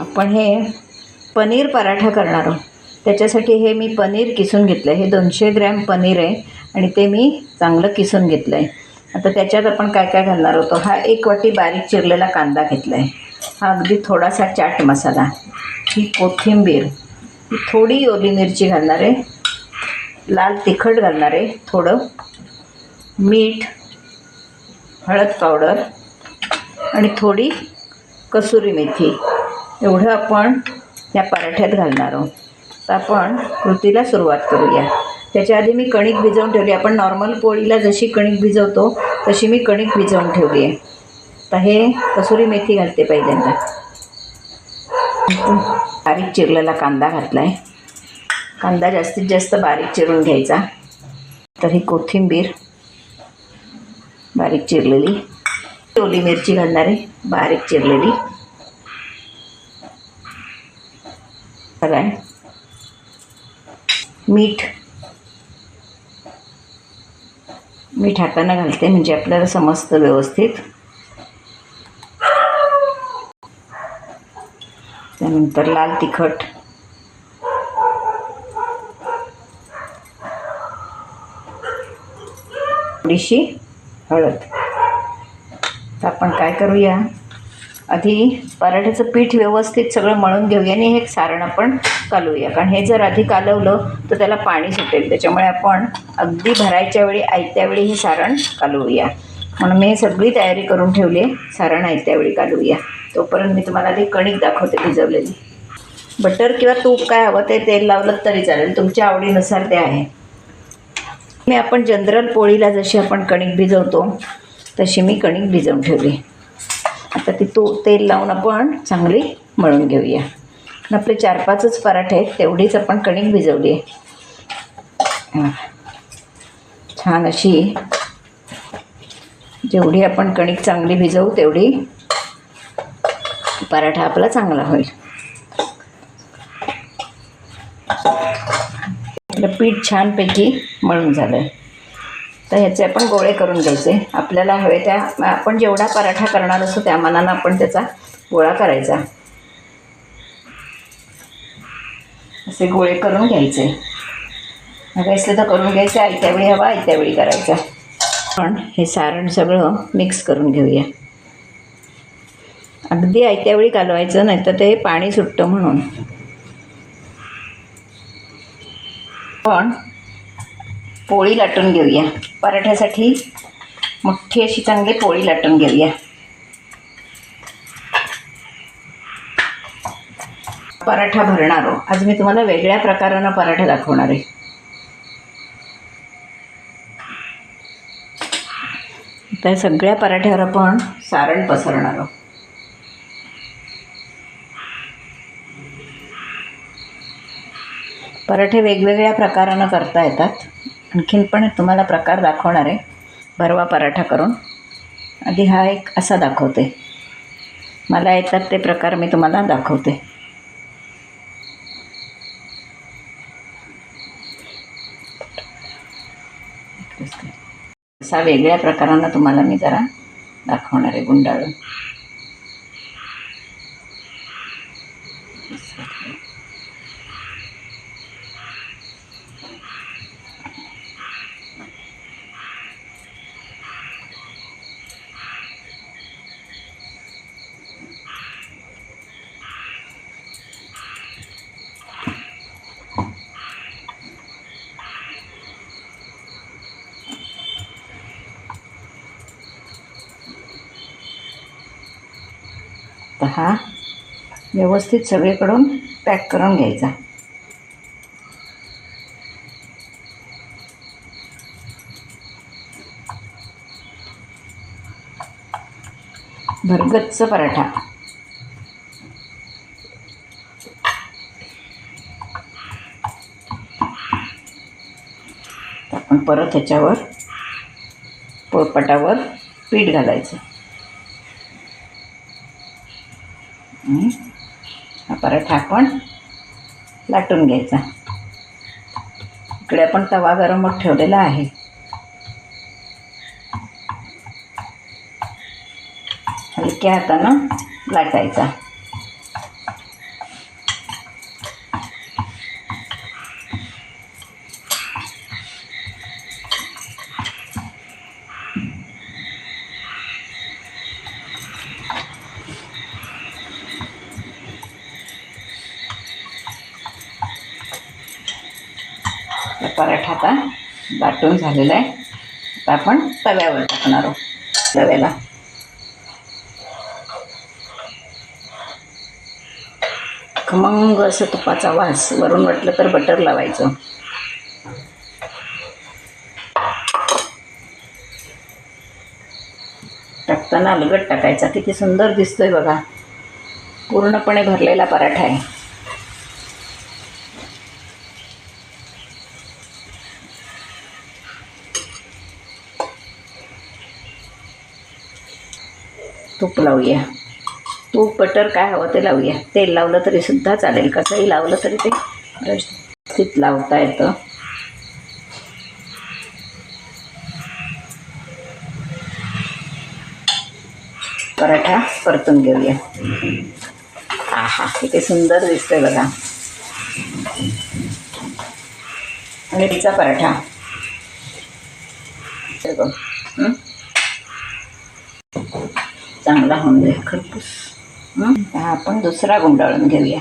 आपण हे पनीर पराठा करणार आहोत. त्याच्यासाठी हे मी पनीर किसून घेतलं आहे हे दोनशे ग्रॅम पनीर आहे आणि ते मी चांगलं किसून घेतलं आहे आता त्याच्यात आपण काय काय घालणार होतो हा एक वाटी बारीक चिरलेला कांदा घेतला आहे हा अगदी थोडासा चाट मसाला. ही कोथिंबीर. ही थोडी ओली मिरची घालणार आहे. लाल तिखट घालणार आहे. थोडं मीठ हळद पावडर आणि थोडी कसुरी मेथी. एवढं आपण या पराठ्यात घालणार आहोत. तर आपण कृतीला सुरुवात करूया. त्याच्या आधी मी कणिक भिजवून ठेवली. आपण नॉर्मल पोळीला जशी कणिक भिजवतो तशी मी कणिक भिजवून ठेवली आहे. तर हे कसुरी मेथी घालते पहिल्यांदा. बारीक चिरलेला कांदा घातला आहे कांदा जास्तीत जास्त बारीक चिरून घ्यायचा. तर ही कोथिंबीर बारीक चिरलेली. ओली मिरची घालणार आहे बारीक चिरलेली काय मीठ. मीठ हाताने घालते म्हणजे आपल्याला समजतं व्यवस्थित. त्यानंतर लाल तिखट. थोडीशी हळद. तर आपण काय करूया? आधी पराठ्याचं पीठ व्यवस्थित सगळं मळून घेऊया आणि हे सारण आपण कालवूया कारण हे जर आधी कालवलं तर त्याला पाणी सुटेल. त्याच्यामुळे आपण अगदी भरायच्या वेळी आयत्या वेळी हे सारण कालवूया. म्हणून मी सगळी तयारी करून ठेवली आहे. सारण आयत्या वेळी कालवूया. तोपर्यंत मी तुम्हाला ते कणिक दाखवते भिजवलेली. बटर किंवा तूप काय हवं ते तेल लावलं तरी चालेल. तुमच्या आवडीनुसार ते आहे. मी आपण जनरल पोळीला जशी आपण कणिक भिजवतो तशी मी कणिक भिजवून ठेवली. आता ती तो तेल लावून आपण चांगली मळून घेऊया. आपले चार पाचच पराठे आहेत तेवढीच आपण कणिक भिजवली आहे. छान अशी जेवढी आपण कणिक चांगली भिजवू तेवढी पराठा आपला चांगला होईल. आपलं पीठ छानपैकी मळून झालं आहे तर ह्याचे आपण गोळे करून घ्यायचे. आपल्याला हवे त्या आपण जेवढा पराठा करणार असतो त्या मानानं आपण त्याचा गोळा करायचा. असे गोळे करून घ्यायचे. हवे असले तर करून घ्यायचे आयत्या वेळी हवा आयत्या वेळी करायचा. पण हे सारण सगळं मिक्स करून घेऊया. अगदी आयत्या वेळी कालवायचं नाही तर ते पाणी सुटतं म्हणून. पण पोळी लाटून घेऊया. पराठ्यासाठी मोठी अशी चांगली पोळी लाटून घेऊया. पराठा भरणार हो. आज मी तुम्हाला वेगळ्या प्रकारानं पराठा दाखवणार आहे. त्या सगळ्या पराठ्यावर आपण सारण पसरणार आहोत. पराठे वेगवेगळ्या प्रकारानं करता येतात. आणखीन पण तुम्हाला प्रकार दाखवणार आहे. भरवा पराठा करून. आधी हा एक असा दाखवते. मला येतात ते प्रकार मी तुम्हाला दाखवते. असा वेगळ्या प्रकारांना तुम्हाला मी जरा दाखवणार आहे गुंडाळून. तर हा व्यवस्थित सगळीकडून पॅक करून घ्यायचा. भरगच्च पराठा. तर आपण परत ह्याच्यावर पोळपाटावर पीठ घालायचं. हा पण आपण लाटून घ्यायचा. इकडे आपण तवा गरमच ठेवलेला आहे. हलक्या हातानं लाटायचा. पराठा आता लाटून झालेला आहे. आता आपण तव्यावर टाकणार आहोत तव्याला. खमंग असं तुपाचा वास वरून वाटलं तर बटर लावायचं. टाकताना अलगट टाकायचा किती सुंदर दिसतोय बघा. पूर्णपणे भरलेला पराठा आहे. तूप लावूया. तूप बटर काय हवं ते लावूया. तेल लावलं तरी सुद्धा चालेल. कसंही लावलं तरी ते व्यवस्थित लावता येतं. पराठा परतून घेऊया. आहा किती सुंदर दिसतोय बघा. आणि तिचा पराठा हे बघ, हं? चांगला होऊन जाईल खरपूस. हा? आपण दुसरा गुंडाळून घेऊया.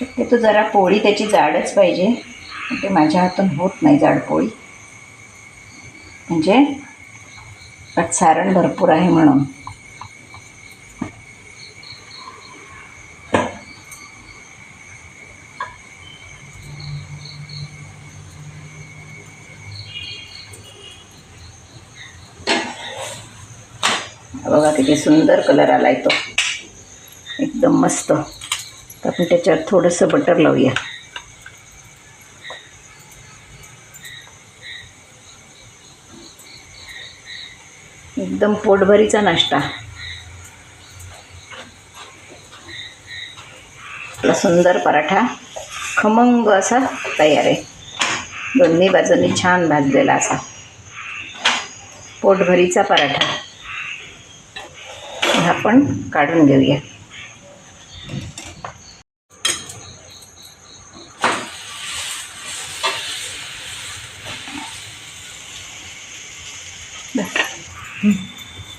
शक्यतो जरा पोळी त्याची जाडच पाहिजे. ते माझ्या हातून होत नाही जाड पोळी. म्हणजे सारण भरपूर आहे म्हणून. बघा किती सुंदर कलर आलाय तो. एकदम मस्त. तर आपण त्याच्यावर थोडंसं बटर लावूया. एकदम पोटभरीचा नाश्ता. आपला सुंदर पराठा खमंग असा तयार आहे. दोन्ही बाजूनी छान भाजलेला असा. पोटभरीचा पराठा. आपण काढून घेऊया.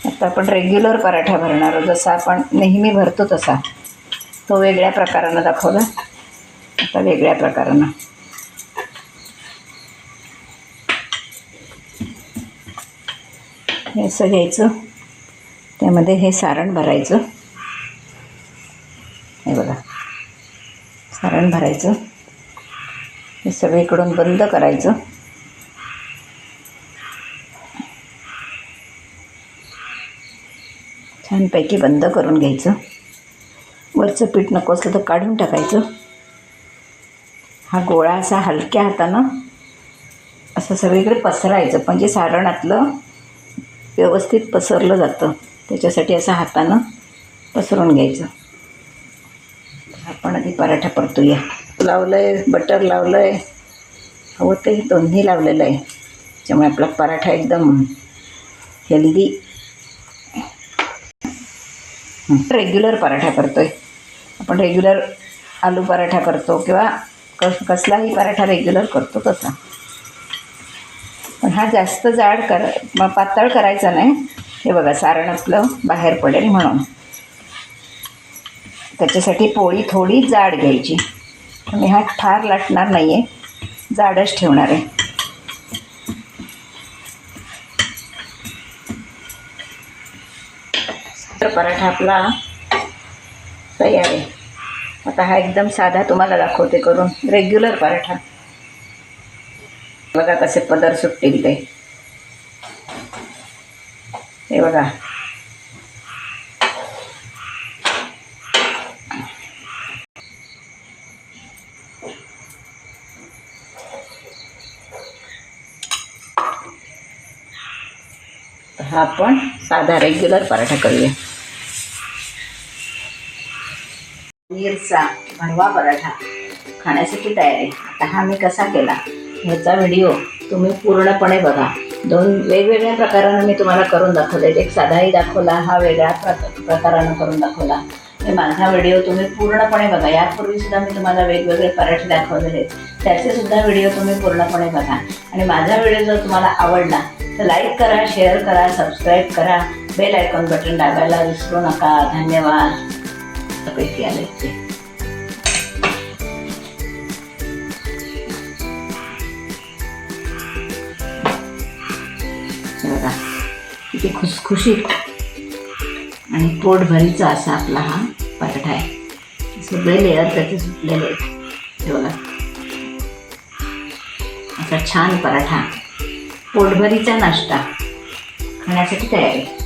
आता आपण रेग्युलर पराठा भरणार आहोत. जसा आपण नेहमी भरतो तसा. तो वेगळ्या प्रकारानं दाखवला. आता वेगळ्या प्रकारानं. हे असं घ्यायचं. त्यामध्ये हे सारण भरायचं. हे बघा. सारण भरायचं. हे सगळीकडून बंद करायचं. छानपैकी बंद करून घ्यायचं. वरचं पीठ नको असलं तर काढून टाकायचं. हा गोळा असा हलक्या हातानं असं सगळीकडे पसरायचं. म्हणजे सारणातलं व्यवस्थित पसरलं जातं. त्याच्यासाठी असं हातानं पसरून घ्यायचं. आपण आधी पराठा परतूया. लावलं आहे बटर लावलं आहे हवं ते दोन्ही लावलेलं आहे. त्यामुळे आपला पराठा एकदम हेल्दी रेग्युलर पराठा करतो आहे आपण रेग्युलर आलू पराठा करतो किंवा कस कसलाही पराठा रेग्युलर करतो तसा. पण हा जास्त जाड कर पातळ करायचा नाही. हे बघा सारण आपलं बाहेर पडेल म्हणून. त्याच्यासाठी पोळी थोडी जाड घ्यायची. मी हा ठार लाटणार नाही आहे जाडच ठेवणार आहे. तर पराठा आपला तयार आहे. आता हा एकदम साधा तुम्हाला दाखवते करून. रेग्युलर पराठा. बघा कसे पदर सुटतील ते. बघा. हा आपण साधा रेग्युलर पराठा करूया. पनीरचा भरवा पराठा खाण्यासाठी तयार आहे. आता हा मी कसा केला ह्याचा व्हिडिओ तुम्ही पूर्णपणे बघा. दोन वेगवेगळ्या प्रकारानं मी तुम्हाला करून दाखवले एक साधाही दाखवला हा वेगळ्या प्रकारानं करून दाखवला. आणि माझा व्हिडिओ तुम्ही पूर्णपणे बघा. यापूर्वी सुद्धा मी तुम्हाला वेगवेगळे पराठे दाखवलेले आहेत. त्याचे सुद्धा व्हिडिओ तुम्ही पूर्णपणे बघा. आणि माझा व्हिडिओ जर तुम्हाला आवडला तर लाईक करा शेअर करा सबस्क्राईब करा. बेल आयकॉन बटन दाबायला विसरू नका. धन्यवाद. मस्तपैकी आले किती खुसखुशीत आणि पोटभरीचा असा आपला हा पराठा आहे. सगळे लेअर त्याचे सुटलेले आहेत. हे बघा. असा छान पराठा. पोटभरीचा नाश्ता. खाण्यासाठी तयार. आहे